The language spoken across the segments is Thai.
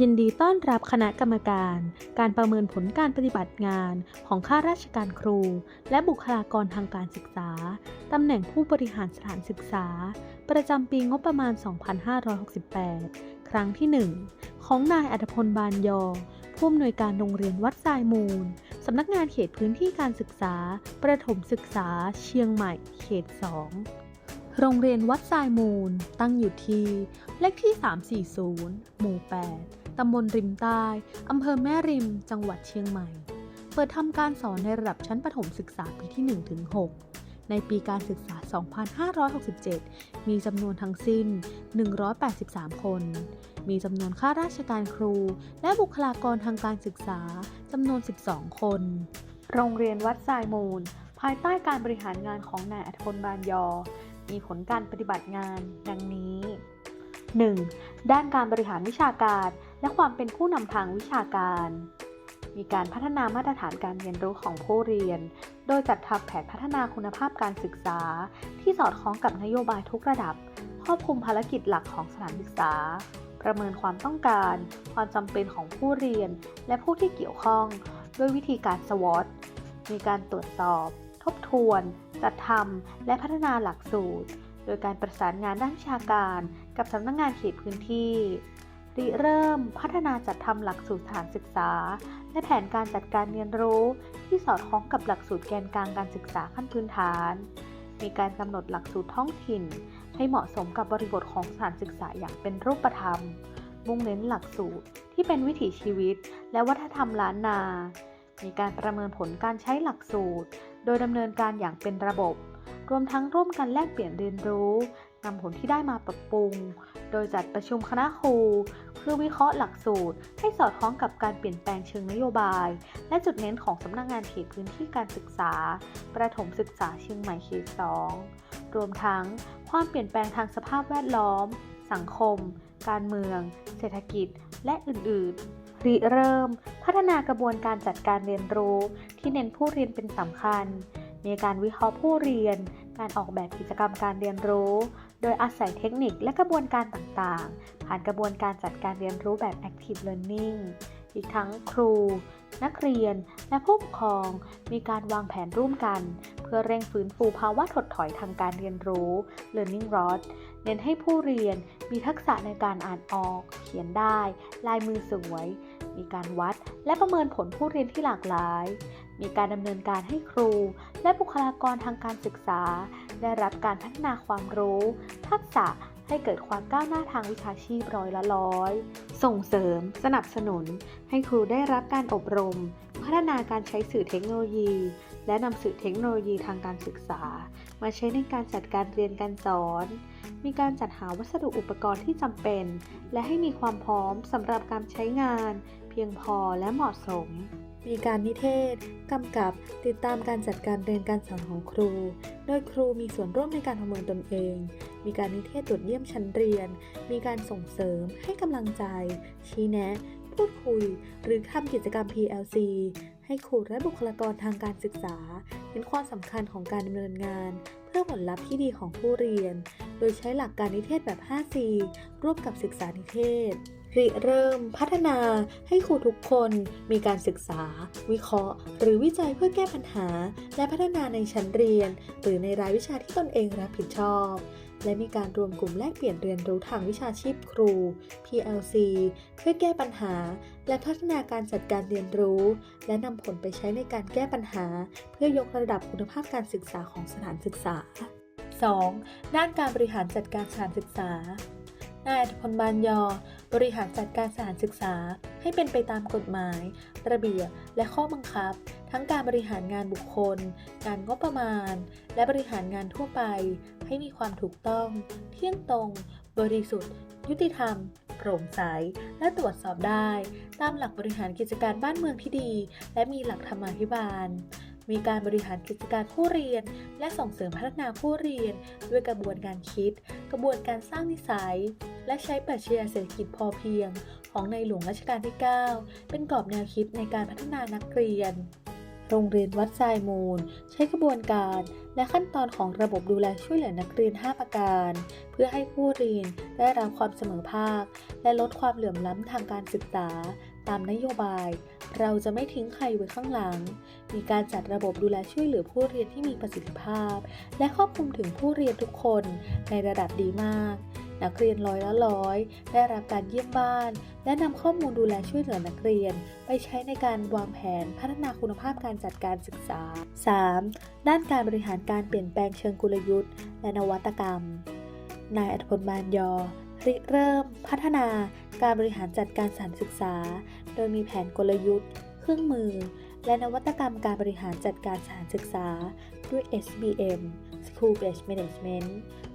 ยินดีต้อนรับคณะกรรมการ การประเมินผลการปฏิบัติงานของข้าราชการครู และบุคลากรทางการศึกษา ตำแหน่งผู้บริหารสถานศึกษา ประจำปีงบประมาณ 2568 ครั้งที่ 1 ของนายอัธพลบานยอ ผู้อำนวยการโรงเรียนวัดทรายมูล สำนักงานเขตพื้นที่การศึกษา ประถมศึกษา เชียงใหม่ เขต 2โรงเรียนวัดทรายมูล ตั้งอยู่ที่ เลขที่ 340 หมู่ 8 ตำบลริมใต้ อำเภอแม่ริม จังหวัดเชียงใหม่ เปิดทำการสอนในระดับชั้นประถมศึกษาปีที่ 1-6 ในปีการศึกษา 2567 มีจำนวนทั้งสิ้น 183 คน มีจำนวนข้าราชการครู และบุคลากรทางการศึกษาจำนวน 12 คน โรงเรียนวัดทรายมูล ภายใต้การบริหารงานของนายอัธพลบานยอ มีผลการปฏิบัติงาน ดังนี้ 1. ด้านการบริหารวิชาการ และความเป็นผู้นำทางวิชาการ มีการพัฒนามาตรฐานการเรียนรู้ของผู้เรียน โดยจัดทำแผนพัฒนาคุณภาพการศึกษา ที่สอดคล้องกับนโยบายทุกระดับ ครอบคลุมภารกิจหลักของสถานศึกษา ประเมินความต้องการ ความจำเป็นของผู้เรียน และผู้ที่เกี่ยวข้อง ด้วยวิธีการ SWOT มีการตรวจสอบ ทบทวน จัดทำและพัฒนาหลักสูตร โดยการประสานงานด้านวิชาการ กับสำนักงงานเขตพื้นที่ ริเริ่มพัฒนาจัดทำหลักสูตรสถานศึกษา และแผนการจัดการเรียนรู้ที่สอดคล้องกับหลักสูตรแกนกลางการศึกษาขั้นพื้นฐาน มีการกำหนดหลักสูตรท้องถิ่น ให้เหมาะสมกับบริบทของสถานศึกษาอย่างเป็นรูปธรรม มุ่งเน้นหลักสูตรที่เป็นวิถีชีวิต และวัฒนธรรมล้านนา มีการประเมินผลการใช้หลักสูตร โดยดำเนินการอย่างเป็นระบบ รวมทั้งร่วมกันแลกเปลี่ยนเรียนรู้ นำผลที่ได้มาปรับปรุง โดยจัดประชุมคณะครู เพื่อวิเคราะห์หลักสูตร ให้สอดคล้องกับการเปลี่ยนแปลงเชิงนโยบาย และจุดเน้นของสำนักงานเขตพื้นที่การศึกษา ประถมศึกษาเชียงใหม่เขต 2 รวมทั้งความเปลี่ยนแปลงทางสภาพแวดล้อม สังคม การเมือง เศรษฐกิจ และอื่น ๆริเริ่ม พัฒนากระบวนการจัดการเรียนรู้ ที่เน้นผู้เรียนเป็นสำคัญ มีการวิเคราะห์ผู้เรียน การออกแบบกิจกรรมการเรียนรู้ โดยอาศัยเทคนิคและกระบวนการต่างๆ ผ่านกระบวนการจัดการเรียนรู้แบบ Active Learning อีกทั้งครู นักเรียน และผู้ปกครอง มีการวางแผนร่วมกัน เพื่อเร่งฟื้นฟูภาวะถดถอยทางการเรียนรู้ Learning Rot เน้นให้ผู้เรียนมีทักษะในการอ่านออก เขียนได้ ลายมือสวย มีการวัด และประเมินผลผู้เรียนที่หลากหลาย มีการดำเนินการให้ครู และบุคลากรทางการศึกษา ได้รับการพัฒนาความรู้ ทักษะให้เกิดความก้าวหน้าทางวิชาชีพร้อยละร้อย ส่งเสริม สนับสนุน ให้ครูได้รับการอบรม พัฒนาการใช้สื่อเทคโนโลยี และนำสื่อเทคโนโลยีทางการศึกษา มาใช้ในการจัดการเรียนการสอน มีการจัดหาวัสดุอุปกรณ์ที่จำเป็น และให้มีความพร้อมสำหรับการใช้งาน เพียงพอและเหมาะสม มีการนิเทศ กำกับ ติดตามการจัดการเรียนการสอนของครู โดยครูมีส่วนร่วมในการประเมินตนเอง มีการนิเทศตรวจเยี่ยมชั้นเรียน มีการส่งเสริม ให้กำลังใจ ชี้แนะ พูดคุย หรือทำกิจกรรม PLC ให้ครูและบุคลากรทางการศึกษา เห็นความสำคัญของการดำเนินงาน เพื่อผลลัพธ์ที่ดีของผู้เรียน โดยใช้หลักการนิเทศแบบ 5C ร่วมกับศึกษานิเทศ ริเริ่มพัฒนาให้ครูทุกคนมีการศึกษา วิเคราะห์ หรือวิจัยเพื่อแก้ปัญหา และพัฒนาในชั้นเรียน หรือในรายวิชาที่ตนเองรับผิดชอบ และมีการรวมกลุ่มแลกเปลี่ยนเรียนรู้ทางวิชาชีพครู PLC เพื่อแก้ปัญหา และพัฒนาการจัดการเรียนรู้ และนำผลไปใช้ในการแก้ปัญหา เพื่อยกระดับคุณภาพการศึกษาของสถานศึกษา 2. ด้านการบริหารจัดการสถานศึกษา นายอัธพลบานยอ บริหารจัดการสถานศึกษา ให้เป็นไปตามกฎหมาย ระเบียบ และข้อบังคับ ทั้งการบริหารงานบุคคลงานงบประมาณ และบริหารงานทั่วไป ให้มีความถูกต้อง เที่ยงตรง บริสุทธิ์ ยุติธรรมโปร่งใส และตรวจสอบได้ ตามหลักบริหารกิจการบ้านเมืองที่ดี และมีหลักธรรมาภิบาล มีการบริหารกิจการผู้เรียน และส่งเสริมพัฒนาผู้เรียน ด้วยกระบวนการคิด กระบวนการสร้างนิสัย และใช้ปรัชญาเศรษฐกิจพอเพียง ของในหลวงรัชกาลที่ 9 เป็นกรอบแนวคิดในการพัฒนานักเรียน โรงเรียนวัดทรายมูล ใช้กระบวนการและขั้นตอนของระบบดูแลช่วยเหลือนักเรียน 5 ประการ เพื่อให้ผู้เรียนได้รับความเสมอภาค และลดความเหลื่อมล้ำทางการศึกษา ตามนโยบาย เราจะไม่ทิ้งใครไว้ข้างหลัง มีการจัดระบบดูแลช่วยเหลือผู้เรียนที่มีประสิทธิภาพ และครอบคลุมถึงผู้เรียนทุกคนในระดับดีมาก นักเรียนร้อยละร้อย ได้รับการเยี่ยมบ้าน และนำข้อมูลดูแลช่วยเหลือนักเรียน ไปใช้ในการวางแผนพัฒนาคุณภาพการจัดการศึกษา 3. ด้านการบริหารการเปลี่ยนแปลงเชิงกลยุทธ์ และนวัตกรรม นายอัธพลบานยอ ริเริ่ม พัฒนาการบริหารจัดการสถานศึกษา โดยมีแผนกลยุทธ์ เครื่องมือ และนวัตกรรมการบริหารจัดการสถานศึกษา ด้วย SBM School Based Management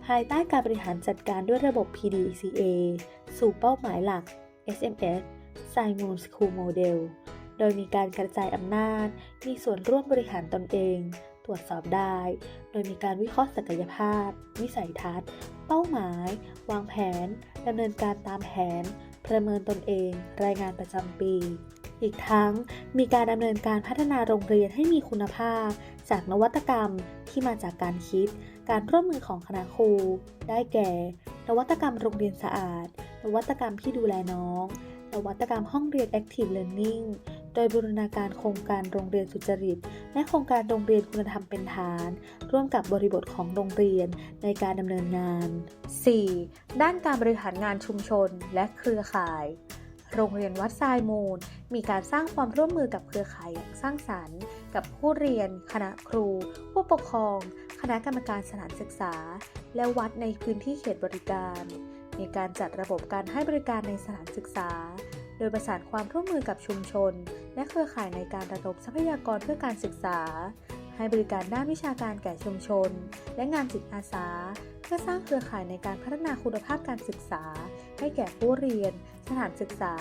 ภายใต้การบริหารจัดการด้วยระบบ PDCA สู่เป้าหมายหลัก SMS Simon School Model โดยมีการกระจายอำนาจ มีส่วนร่วมบริหารตนเอง รวจสอบได้ โดยมีการวิเคราะห์ศักยภาพ วิสัยทัศน์ เป้าหมาย วางแผนดำเนินการตามแผน ประเมินตนเอง รายงานประจำปี อีกทั้งมีการดำเนินการพัฒนาโรงเรียนให้มีคุณภาพ จากนวัตกรรมที่มาจากการคิด การร่วมมือของคณะครู ได้แก่ นวัตกรรมโรงเรียนสะอาด นวัตกรรมที่ดูแลน้อง นวัตกรรมห้องเรียน Active Learning ดยบูรณาการโครงการโรงเรียนสุจริต และโครงการโรงเรียนคุณธรรมเป็นฐาน ร่วมกับบริบทของโรงเรียนในการดำเนินงาน 4. ด้านการบริหารงานชุมชนและเครือข่าย โรงเรียนวัดทรายมูล มีการสร้างความร่วมมือกับเครือข่ายอย่างสร้างสรรค์ กับผู้เรียน คณะครู ผู้ปกครอง คณะกรรมการสถานศึกษา และวัดในพื้นที่เขตบริการ มีการจัดระบบการให้บริการในสถานศึกษา โดยประสานความร่วมมือกับชุมชน และเครือข่ายในการระดมทรัพยากรเพื่อการศึกษา ให้บริการด้านวิชาการแก่ชุมชน และงานจิตอาสา เพื่อสร้างเครือข่ายในการพัฒนาคุณภาพการศึกษา ให้แก่ผู้เรียน สถานศึกษา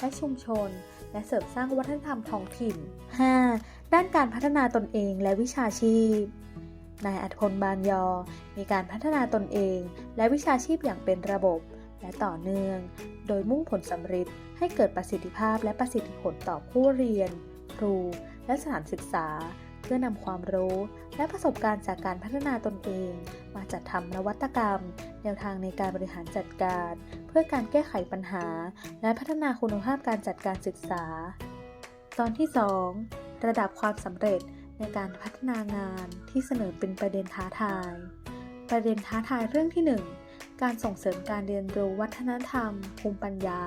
และชุมชน และเสริมสร้างวัฒนธรรมท้องถิ่น 5. ด้านการพัฒนาตนเองและวิชาชีพนายอัธพลบานยอ มีการพัฒนาตนเอง และวิชาชีพอย่างเป็นระบบ และต่อเนื่อง โดยมุ่งผลสำเร็จ ให้เกิดประสิทธิภาพและประสิทธิผลต่อผู้เรียน ครู และสถานศึกษา เพื่อนำความรู้ และประสบการณ์จากการพัฒนาตนเอง มาจัดทำนวัตกรรม แนวทางในการบริหารจัดการ เพื่อการแก้ไขปัญหา และพัฒนาคุณภาพการจัดการศึกษา ตอนที่ 2 ระดับความสำเร็จในการพัฒนางานที่เสนอเป็นประเด็นท้าทาย ประเด็นท้าทายเรื่องที่ 1 การส่งเสริมการเรียนรู้วัฒนธรรม ภูมิปัญญา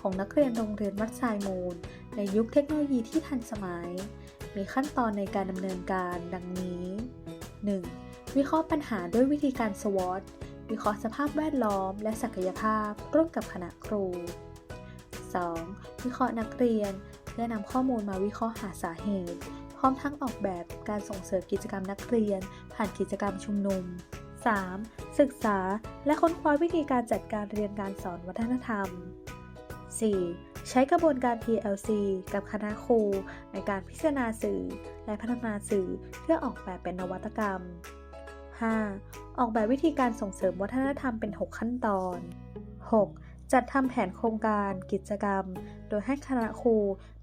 ของนักเรียนโรงเรียนวัดทรายมูล ในยุคเทคโนโลยีที่ทันสมัย มีขั้นตอนในการดำเนินการดังนี้ 1. วิเคราะห์ปัญหาด้วยวิธีการ SWOT วิเคราะห์สภาพแวดล้อม และศักยภาพ ร่วมกับคณะครู 2. วิเคราะห์นักเรียน เพื่อนำข้อมูลมาวิเคราะห์หาสาเหตุ พร้อมทั้งออกแบบการส่งเสริมกิจกรรมนักเรียน ผ่านกิจกรรมชุมนุม 3. ศึกษาและค้นคว้าวิธีการจัดการเรียนการสอนวัฒนธรรม 4. ใช้กระบวนการ PLC กับคณะครูในการพิจารณาสื่อ และพัฒนาสื่อเพื่อออกแบบเป็นนวัตกรรม 5. ออกแบบวิธีการส่งเสริมวัฒนธรรมเป็น 6 ขั้นตอน 6. จัดทำแผนโครงการกิจกรรม โดยให้คณะครู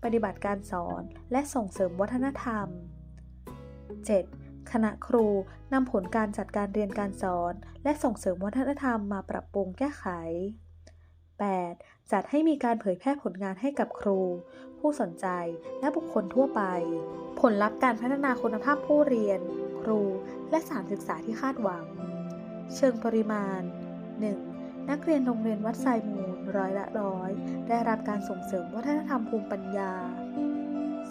ปฏิบัติการสอน และส่งเสริมวัฒนธรรม 7. คณะครูนำผลการจัดการเรียนการสอน และส่งเสริมวัฒนธรรมมาปรับปรุงแก้ไข 8. จัดให้มีการเผยแพร่ผลงานให้กับครู ผู้สนใจและบุคคลทั่วไป ผลลัพธ์การพัฒนาคุณภาพผู้เรียน ครู และสานศึกษาที่คาดหวัง เชิงปริมาณ 1. นักเรียนโรงเรียนวัดทรายมูลร้อยละร้อย ได้รับการส่งเสริมวัฒนธรรมภูมิปัญญา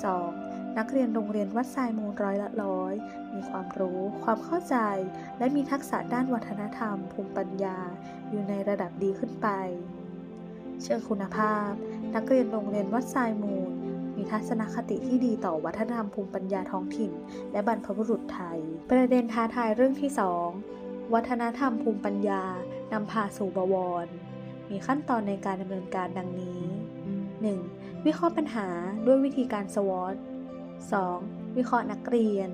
2. นักเรียนโรงเรียนวัดทรายมูลร้อยละร้อย มีความรู้ ความเข้าใจ และมีทักษะด้านวัฒนธรรม ภูมิปัญญา อยู่ในระดับดีขึ้นไป เชิงคุณภาพ นักเรียนโรงเรียนวัดทรายมูล มีทัศนคติที่ดีต่อวัฒนธรรมภูมิปัญญาท้องถิ่น และบรรพบุรุษไทย ประเด็นท้าทายเรื่องที่ 2 วัฒนธรรมภูมิปัญญานำพาสู่บวร มีขั้นตอนในการดำเนินการดังนี้ 1. วิเคราะห์ปัญหาด้วยวิธีการ SWOT 2. วิเคราะห์นักเรียน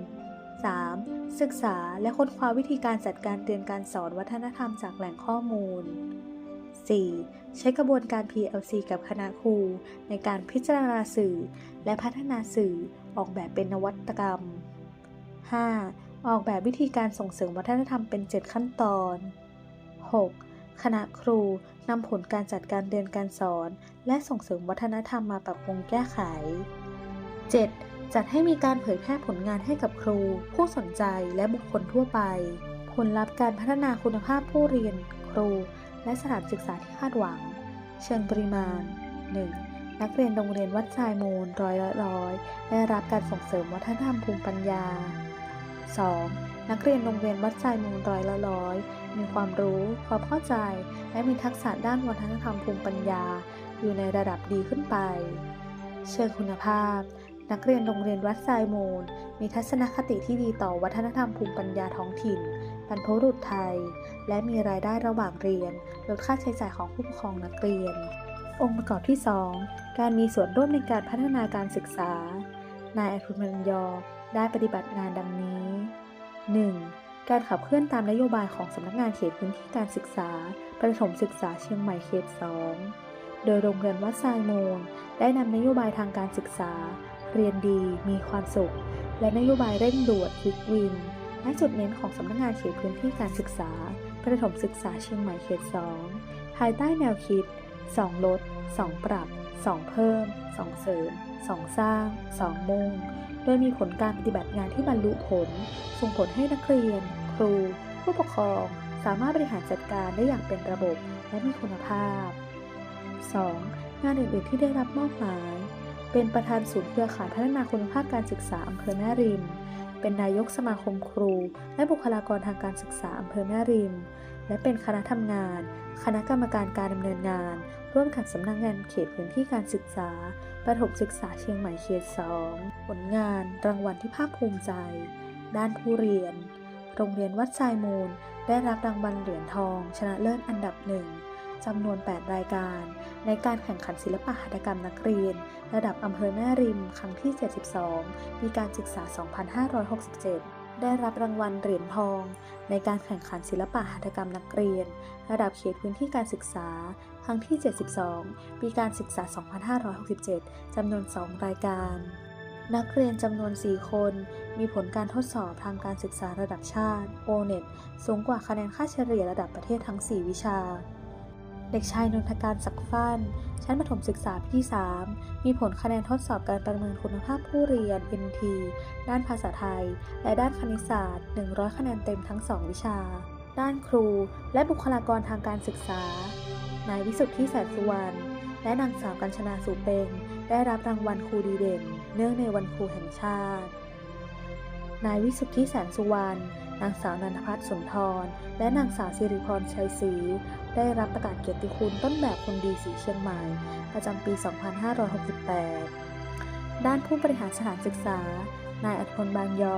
3. ศึกษาและค้นคว้าวิธีการจัดการเรียนการสอนวัฒนธรรมจากแหล่งข้อมูล 4. ใช้กระบวนการ PLC กับคณะครู ในการพิจารณาสื่อ และพัฒนาสื่อออกแบบเป็นนวัตกรรม 5. ออกแบบวิธีการส่งเสริมวัฒนธรรมเป็น 7 ขั้นตอน 6. คณะครูนำผลการจัดการเรียนการสอน และส่งเสริมวัฒนธรรมมาปรับปรุงแก้ไข 7. จัดให้มีการเผยแพร่ผลงานให้กับครู ผู้สนใจและบุคคลทั่วไป ผลลัพธ์การพัฒนาคุณภาพผู้เรียน ครู และสถานศึกษาที่คาดหวัง เชิงปริมาณ 1. นักเรียนโรงเรียนวัดทรายมูลร้อยละร้อยได้รับการส่งเสริมวัฒนธรรมภูมิปัญญา 2. นักเรียนโรงเรียนวัดทรายมูลร้อยละร้อยมีความรู้ ความเข้าใจ และมีทักษะด้านวัฒนธรรมภูมิปัญญา อยู่ในระดับดีขึ้นไป เชิงคุณภาพ นักเรียนโรงเรียนวัดทรายมูล มีทัศนคติที่ดีต่อวัฒนธรรมภูมิปัญญาท้องถิ่นบรรพบุรุษไทย และมีรายได้ระหว่างเรียน ลดค่าใช้จ่ายของผู้ปกครองนักเรียน องค์ประกอบที่ 2 การมีส่วนร่วมในการพัฒนาการศึกษา นายอทุนมัญยอได้ปฏิบัติงานดังนี้ 1. การขับเคลื่อนตามนโยบายของสำนักงานเขตพื้นที่การศึกษา ประถมศึกษาเชียงใหม่เขต 2 โดยโรงเรียนวัดทรายมูล ได้นำนโยบายทางการศึกษา เรียนดีมีความสุข และนโยบายเร่งด่วนควิกวินและจุดเน้นของสำนักงานเขตพื้นที่การศึกษา ประถมศึกษาเชียงใหม่เขต 2 ภายใต้แนวคิด 2 ลด 2 ปรับ 2 เพิ่ม 2 เสริม 2 สร้าง 2 มุ่ง โดยมีผลการปฏิบัติงานที่บรรลุผล ส่งผลให้นักเรียน ครู ผู้ปกครอง สามารถบริหารจัดการได้อย่างเป็นระบบและมีคุณภาพ 2. งานอื่นๆที่ได้รับมอบหมาย เป็นประธานศูนย์เครือข่ายพัฒนาคุณภาพการศึกษาอำเภอแม่ริม เป็นนายกสมาคมครู และบุคลากรทางการศึกษาอำเภอแม่ริม และเป็นคณะทำงาน คณะกรรมการการดำเนินงาน ร่วมกับสำนักงานเขตพื้นที่การศึกษา ประถมศึกษาเชียงใหม่เขต 2 ผลงาน รางวัลที่ภาคภูมิใจ ด้านผู้เรียน โรงเรียนวัดทรายมูล ได้รับรางวัลเหรียญทอง ชนะเลิศอันดับหนึ่ง จำนวน 8 รายการ ในการแข่งขันศิลปะหัตถกรรมนักเรียน ระดับอำเภอแม่ริม ครั้งที่ 72 ปีการศึกษา 2567ได้รับรางวัลเหรียญทอง ในการแข่งขันศิลปะหัตถกรรมนักเรียน ระดับเขตพื้นที่การศึกษา ครั้งที่ 72 ปีการศึกษา 2567 จำนวน 2 รายการ นักเรียนจำนวน 4 คน มีผลการทดสอบทางการศึกษาระดับชาติ O-NET สูงกว่าคะแนนค่าเฉลี่ยระดับประเทศทั้ง 4 วิชา เด็กชายนนทการศักดิ์ฟั่นชั้นประถมศึกษาปีที่ 3 มีผลคะแนนทดสอบการประเมินคุณภาพผู้เรียน NT ด้านภาษาไทย และด้านคณิตศาสตร์ 100 คะแนนเต็มทั้ง 2 วิชา ด้านครู และบุคลากรทางการศึกษา นายวิสุทธิแสนสุวรรณ และนางสาวกัญชนาสุเปงได้รับรางวัลครูดีเด่น เนื่องในวันครูแห่งชาติ นายวิสุทธิแสนสุวรรณ นางสาวนันทพัฒน์สุนทร และนางสาวสิริพรชัยศรีได้รับประกาศเกียรติคุณต้นแบบคนดีสีเชียงใหม่ ประจำปี 2568 ด้านผู้บริหารสถานศึกษา นายอัธพลบางยอ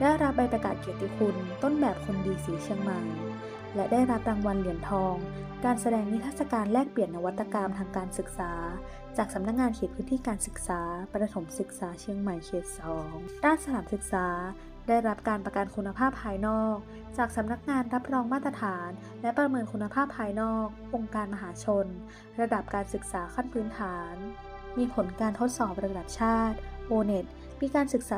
ได้รับใบประกาศเกียรติคุณต้นแบบคนดีสีเชียงใหม่ และได้รับรางวัลเหรียญทอง การแสดงนิทรรศการแลกเปลี่ยนนวัตกรรมทางการศึกษา จากสำนักงานเขตพื้นที่การศึกษา ประถมศึกษาเชียงใหม่เขต 2 ด้านสถานศึกษา ได้รับการประกันคุณภาพภายนอก จากสำนักงานรับรองมาตรฐาน และประเมินคุณภาพภายนอก องค์การมหาชน ระดับการศึกษาขั้นพื้นฐาน มีผลการทดสอบระดับชาติ O-NET ปีการศึกษา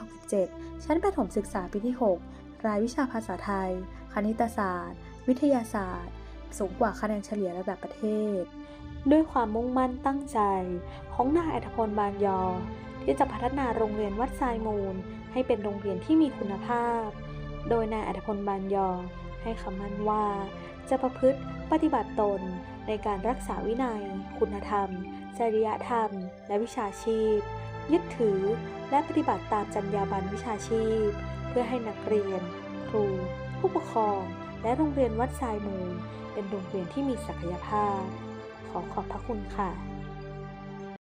2567 ชั้นประถมศึกษาปีที่ 6 รายวิชาภาษาไทย คณิตศาสตร์ วิทยาศาสตร์ สูงกว่าคะแนนเฉลี่ยระดับประเทศ ด้วยความมุ่งมั่นตั้งใจ ของนายอัธพลบานยอ ที่จะพัฒนาโรงเรียนวัดทรายมูล ให้เป็นโรงเรียนที่มีคุณภาพ โดยนายอัธพลบานยอให้คำมั่นว่า จะประพฤติปฏิบัติตนในการรักษาวินัย คุณธรรม จริยธรรม และวิชาชีพ ยึดถือและปฏิบัติตามจรรยาบรรณวิชาชีพ เพื่อให้นักเรียน ครู ผู้ปกครอง และโรงเรียนวัดทรายมูล เป็นโรงเรียนที่มีศักยภาพ ขอขอบพระคุณค่ะ